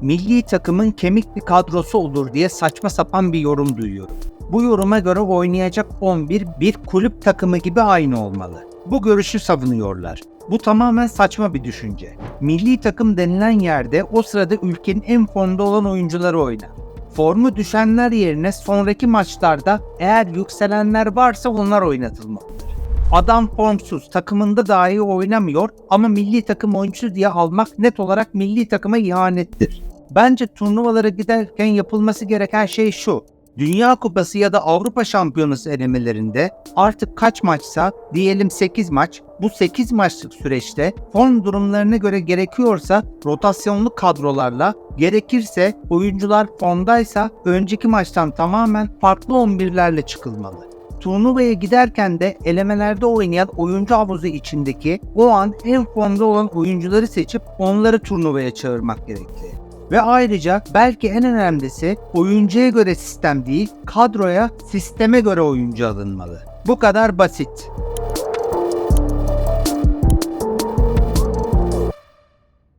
milli takımın kemik bir kadrosu olur diye saçma sapan bir yorum duyuyorum. Bu yoruma göre oynayacak 11 bir kulüp takımı gibi aynı olmalı. Bu görüşü savunuyorlar. Bu tamamen saçma bir düşünce. Milli takım denilen yerde o sırada ülkenin en formda olan oyuncuları oynar. Formu düşenler yerine sonraki maçlarda eğer yükselenler varsa onlar oynatılmalıdır. Adam formsuz, takımında dahi oynamıyor ama milli takım oyuncusu diye almak net olarak milli takıma ihanettir. Bence turnuvalara giderken yapılması gereken şey şu. Dünya Kupası ya da Avrupa Şampiyonası elemelerinde artık kaç maçsa diyelim 8 maç bu 8 maçlık süreçte form durumlarına göre gerekiyorsa rotasyonlu kadrolarla gerekirse oyuncular formdaysa önceki maçtan tamamen farklı 11'lerle çıkılmalı. Turnuvaya giderken de elemelerde oynayan oyuncu havuzu içindeki o an en formda olan oyuncuları seçip onları turnuvaya çağırmak gerekli. Ve ayrıca belki en önemlisi oyuncuya göre sistem değil, kadroya, sisteme göre oyuncu alınmalı. Bu kadar basit.